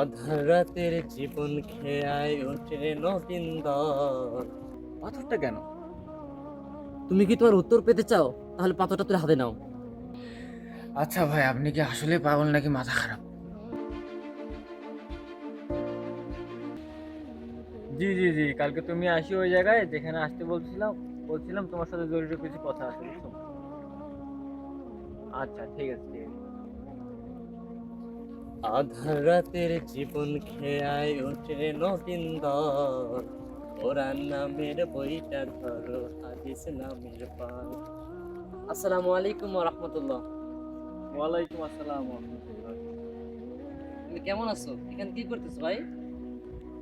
আধার রাতের জীবন খেয়ায় ওঠে দল। পাথরটা কেন? তুমি কি তোমার উত্তর পেতে চাও? তাহলে পাথরটা তুলে হাতে নাও। আচ্ছা ভাই আপনি কি আসলে পাগল নাকি মাথা খারাপ? জি জি জি কালকে তুমি আসি ওই জায়গায় যেখানে আসতে বলছিলাম বলছিলাম তোমার সাথে জরুরি কিছু কথা আছে আচ্ছা ঠিক আছে ঠিক আছে। আধার রাতের জীবন খেয়ায় ওঠে দল। কোরআন নামের বইটা ধরো হাদিস নামের পাল। আসসালামু আলাইকুম রহমতুল্লাহ ওয়ালাইকুম আসসালাম। তুমি কেমন আছো? এখানে কি করতেছো ভাই?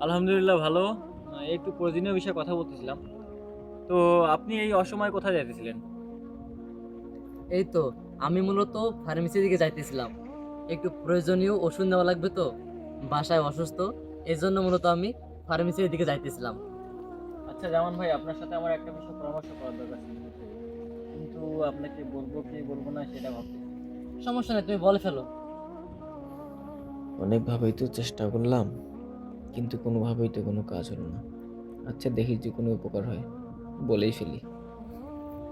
আলহামদুলিল্লাহ ভালো। একটু প্রয়োজনীয় বিষয়ে কথা বলতেছিলাম। তো আপনি এই অসময়ে কোথায় যাইতেছিলেন? এই তো আমি মূলত ফার্মেসির দিকে যাইতেছিলাম। একটু প্রয়োজনীয় ওষুধ নেওয়া লাগবে তো। বাসায় অসুস্থ এই জন্য মূলত আমি ফার্মেসির দিকে যাইতেছিলাম। আচ্ছা জামান ভাই আপনার সাথে আমার একটা বিষয় পরামর্শ করার দরকার ছিল। কিন্তু আপনাকে বলব কি বলব না সেটা ভাবছি। সমস্যা নেই তুমি বলে ফেলো। অনেকভাবেই তো চেষ্টা করলাম কিন্তু কোনোভাবেই তো কোনো কাজ হলো না। আচ্ছা দেখি যে কোনো উপকার হয় বলেই ফেলি।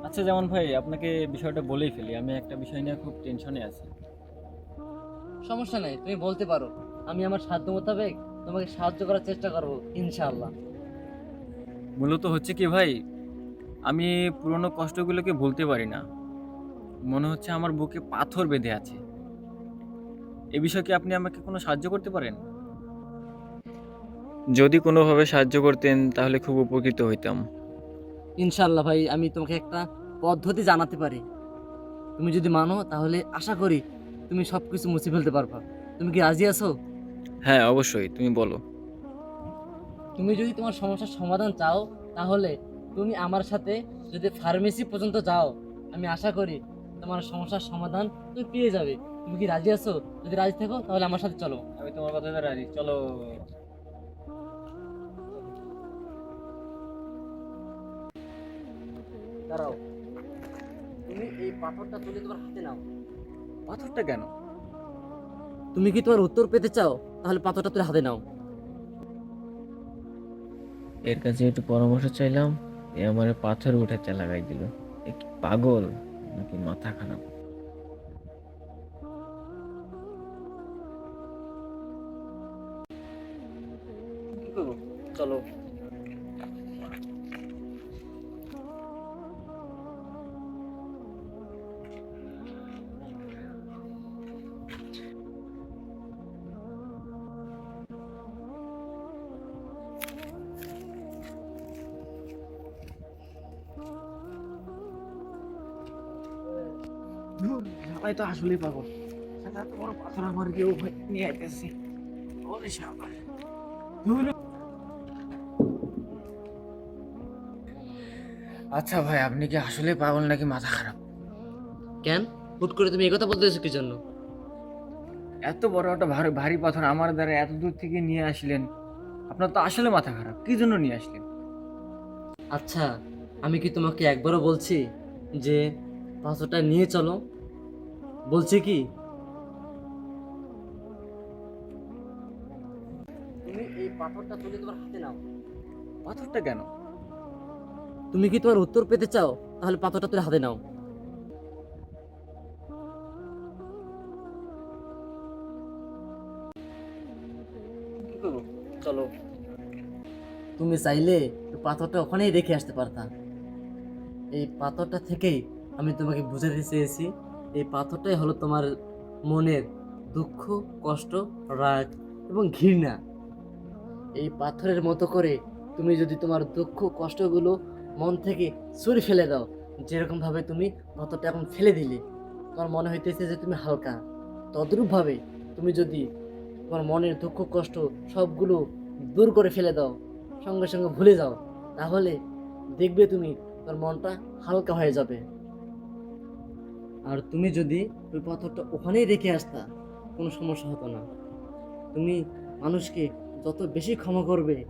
আচ্ছা যেমন ভাই আপনাকে বিষয়টা বলেই ফেলি। আমি একটা বিষয় নিয়ে খুব টেনশনে আছি। সমস্যা নাই তুমি বলতে পারো। আমি আমার সাধ্য মোতাবেক তোমাকে সাহায্য করার চেষ্টা করব ইনশাআল্লাহ। মূলত হচ্ছে কি ভাই আমি পুরনো কষ্টগুলোকে ভুলতে পারি না। মনে হচ্ছে আমার বুকে পাথর বেঁধে আছে। এ বিষয়ে কি আপনি আমাকে কোনো সাহায্য করতে পারেন? যদি কোনোভাবে সাহায্য করতেন তাহলে খুব উপকৃত হইতাম। ইনশাআল্লাহ ভাই আমি তোমাকে একটা পদ্ধতি জানাতে পারি। তুমি যদি মানো তাহলে আশা করি তুমি সব কিছু মুছে ফেলতে পারবা। তুমি কি রাজি আছো? হ্যাঁ অবশ্যই তুমি বলো। তুমি যদি তোমার সমস্যার সমাধান চাও তাহলে তুমি আমার সাথে যদি ফার্মেসি পর্যন্ত যাও আমি আশা করি তোমার সমস্যার সমাধান তুমি পেয়ে যাবে। তুমি কি রাজি আছো? যদি রাজি থাকো তাহলে আমার সাথে চলো। আমি তোমার কথাতে রাজি চলো। দাঁড়াও তুমি এই পাথরটা তুলে তোমার হাতে নাও পাথরটা কেন? তুমি কি তোমার উত্তর পেতে চাও? তাহলে পাথরটা তুলে হাতে নাও। এর কাছে একটু পরামর্শ চাইলাম এ আমার পাথর উঠাতে লাগাই দিল। এ কি পাগল নাকি মাথা খারাপ? চলো। সবাই তো আসলেই পাগল। সাদা এত বড় পাথর আমার কেউ নিয়ে আইতেছে। ওরে সাবাস। আচ্ছা ভাই আপনি কি আসলে পাগল নাকি মাথা খারাপ? কেন? হুট করে তুমি এই কথা বলতেছো কি জন্য এত বড় একটা ভারী ভারী পাথর আমার দ্বারা এত দূর থেকে নিয়ে আসলেন। আপনার তো আসলে মাথা খারাপ কি জন্য নিয়ে আসলেন? আচ্ছা আমি কি তোমাকে একবারও বলছি যে পাথরটা নিয়ে চলো? বলছি কি? তুমি এই পাথরটা তুলে তোমার হাতে নাও। পাথরটা কেন? তুমি কি তোমার উত্তর পেতে চাও? তাহলে পাথরটা তুলে হাতে নাও। চলো। তুমি চাইলে পাথরটা ওখানেই রেখে আসতে পারতা। এই পাথরটা থেকেই আমি তোমাকে বুঝাতে চেয়েছি। এই পাথরটাই হলো তোমার মনের দুঃখ, কষ্ট, রাগ এবং ঘৃণা। এই পাথরের মতো করে তুমি যদি তোমার দুঃখ, কষ্টগুলো মন থেকে ছুরি ফেলে দাও, যেরকমভাবে তুমি পাথরটা এখন ফেলে দিলে, তোমার মনে হইতেছে যে তুমি হালকা। তদ্রূপ ভাবে তুমি যদি তোমার মনের দুঃখ, কষ্ট সবগুলো দূর করে ফেলে দাও, সঙ্গে সঙ্গে ভুলে যাও, তাহলে দেখবে তুমি তোমার মনটা হালকা হয়ে যাবে। আর তুমি যদি ওই পাথরটা ওখানেই রেখে আসতা, কোনো সমস্যা হতো না। তুমি মানুষকে যত বেশি ক্ষমা করবে,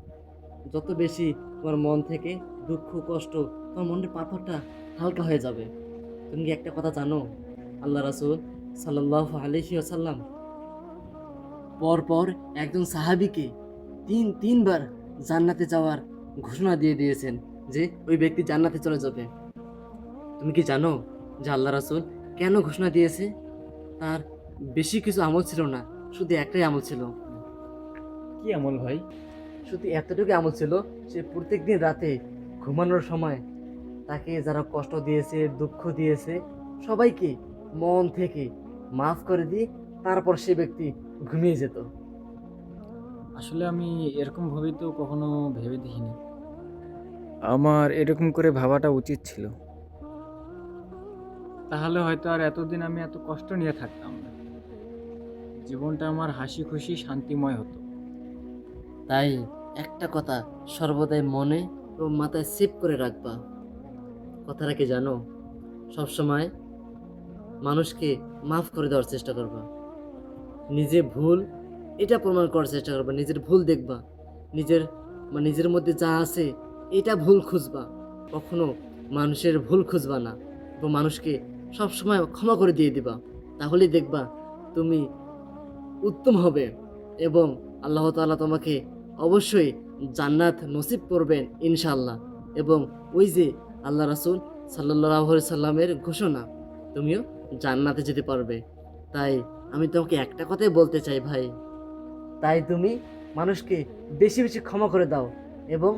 যত বেশি তোমার মন থেকে দুঃখ, কষ্ট, তোমার মনের পাথরটা হালকা হয়ে যাবে। তুমি কি একটা কথা জানো? আল্লাহ রাসুল সাল্লাহ আলহি আসাল্লাম পরপর একজন সাহাবিকে তিন, তিনবার জান্নাতে যাওয়ার ঘোষণা দিয়ে দিয়েছেন যে ওই ব্যক্তি জান্নাতে চলে যাবে। তুমি কি জানো যে আল্লাহ রাসুল কেন ঘোষণা দিয়েছে? তার বেশি কিছু আমল ছিল না শুধু একটাই আমল ছিল। কি আমল ভাই? শুধু এতটুকু আমল ছিল সে প্রত্যেক দিন রাতে ঘুমানোর সময় তাকে যারা কষ্ট দিয়েছে দুঃখ দিয়েছে সবাইকে মন থেকে মাফ করে দিয়ে তারপর সে ব্যক্তি ঘুমিয়ে যেত। আসলে আমি এরকম ভাবে তো কখনো ভেবে দেখিনি। আমার এরকম করে ভাবাটা উচিত ছিল। তাহলে হয়তো আর এতদিন আমি এত কষ্ট নিয়ে থাকতাম না। জীবনটা আমার হাসি খুশি, শান্তিময় হতো। তাই একটা কথা সর্বদাই মনে ও মাথায় সেভ করে রাখবা। কথাটা কি জানো? সবসময় মানুষকে মাফ করে দেওয়ার চেষ্টা করবা। নিজে ভুল এটা প্রমাণ করার চেষ্টা করবা, নিজের ভুল দেখবা। নিজের মানে নিজের মধ্যে যা আছে এটা ভুল খুঁজবা। কখনো মানুষের ভুল খুঁজবা না। এবং মানুষকে সবসময় ক্ষমা করে দিয়ে দিবা। তাহলেই দেখবা তুমি উত্তম হবে এবং আল্লাহ তাআলা তোমাকে অবশ্যই জান্নাত নসিব করবেন ইনশাআল্লাহ। এবং ওই যে আল্লাহ রাসুল সাল্লাহ সাল্লামের ঘোষণা, তুমিও জান্নাতে যেতে পারবে। তাই আমি তোমাকে একটা কথাই বলতে চাই ভাই, তাই তুমি মানুষকে বেশি বেশি ক্ষমা করে দাও এবং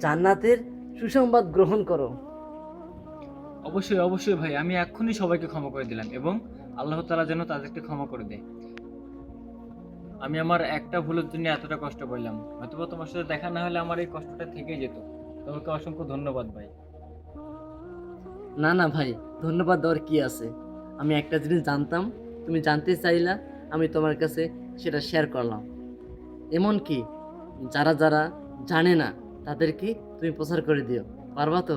জান্নাতের সুসংবাদ গ্রহণ করো। অবশ্যই অবশ্যই ভাই, আমি এক্ষুনি সবাইকে ক্ষমা করে দিলাম এবং আল্লাহ তালা যেন তাদেরকে ক্ষমা করে দেয়। আমি আমার একটা ভুলের জন্য এতটা কষ্ট করলাম। হয়তোবা তোমার সাথে দেখা না হলে আমার এই কষ্টটা থেকেই যেত। তোমাকে অসংখ্য ধন্যবাদ ভাই। না না ভাই, ধন্যবাদ দেওয়ার কি আছে? আমি একটা জিনিস জানতাম, তুমি জানতে চাইলা, আমি তোমার কাছে সেটা শেয়ার করলাম। এমনকি যারা যারা জানে না তাদেরকে তুমি প্রচার করে দিও? পারবা তো?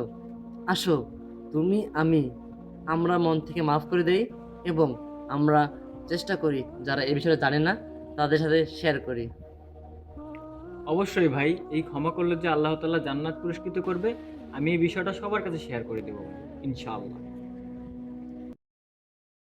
আসো। তুমি, আমি, আমরা মন থেকে মাফ করে দেই এবং আমরা চেষ্টা করি যারা এ বিষয়ে জানে না, তাদের সাথে শেয়ার করি। অবশ্যই ভাই, এই ক্ষমা করলে যে আল্লাহ তাল্লাহ জান্নাত পুরস্কৃত করবে, আমি এই বিষয়টা সবার কাছে শেয়ার করে দেবো, ইনশাআল্লাহ।